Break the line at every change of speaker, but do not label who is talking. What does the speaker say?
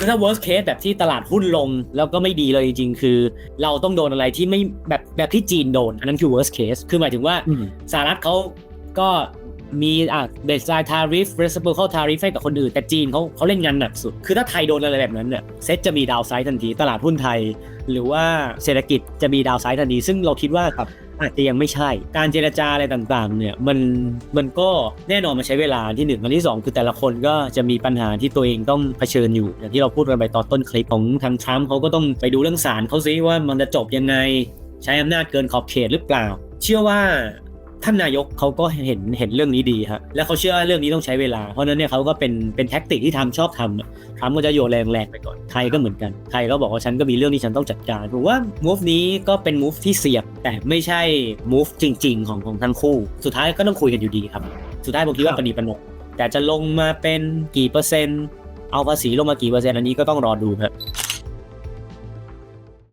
คือถ้า worst case แบบที่ตลาดหุ้นลงแล้วก็ไม่ดีเลยจริงๆ คือ เราต้องโดนอะไรที่ไม่แบบแบบที่จีนโดน อันนั้นคือ worst case คือหมายถึงว่า
อืม
สหรัฐเขาก็มีอะเบสไลน์ทาริฟ reciprocal tariff ให้กับคนอื่น แต่จีนเขาเขาเล่นงานหนักสุด คือถ้าไทยโดนอะไรแบบนั้นเนี่ยเซ็ตจะมีดาวไซด์ทันที ตลาดหุ้นไทย หรือว่าเศรษฐกิจจะมีดาวไซด์ทันที ซึ่งเราคิดว่า
ครับ
อาจจะยังไม่ใช่ การเจรจาอะไรต่างๆ เนี่ยมันมันก็แน่นอนมันใช้เวลาที่หนึ่งอันที่สองคือแต่ละคนก็จะมีปัญหาที่ตัวเองต้องเผชิญอยู่ อย่างที่เราพูดกันไปตอนต้นคลิปของทางทรัมป์เขาก็ต้องไปดูเรื่องศาลเขาซิว่ามันจะจบยังไง ใช้อำนาจเกินขอบเขตหรือเปล่า เชื่อว่า ท่านนายกเขาก็เห็นเห็นเรื่องนี้ดีครับและเขาเชื่อว่าเรื่องนี้ต้องใช้เวลา เพราะนั้นเนี่ยเขาก็เป็นเป็นแท็กติกที่ทำชอบทำอะทรัมก็จะโยนแรงๆไปก่อนไทยก็เหมือนกันไทยก็บอกว่าฉันก็มีเรื่องที่ฉันต้องจัดการผมว่า move นี้ก็เป็น move ที่เสียงแต่ไม่ใช่ move จริง ๆ ของของทั้งคู่ สุดท้ายก็ต้องคุยกันอยู่ดีครับ สุดท้ายผมคิดว่า
ครับ
ปณีประนอมแต่จะลงมาเป็นกี่เปอร์เซ็นต์เอาภาษีลงมากี่เปอร์เซ็นต์อันนี้ก็ต้องรอดูครับ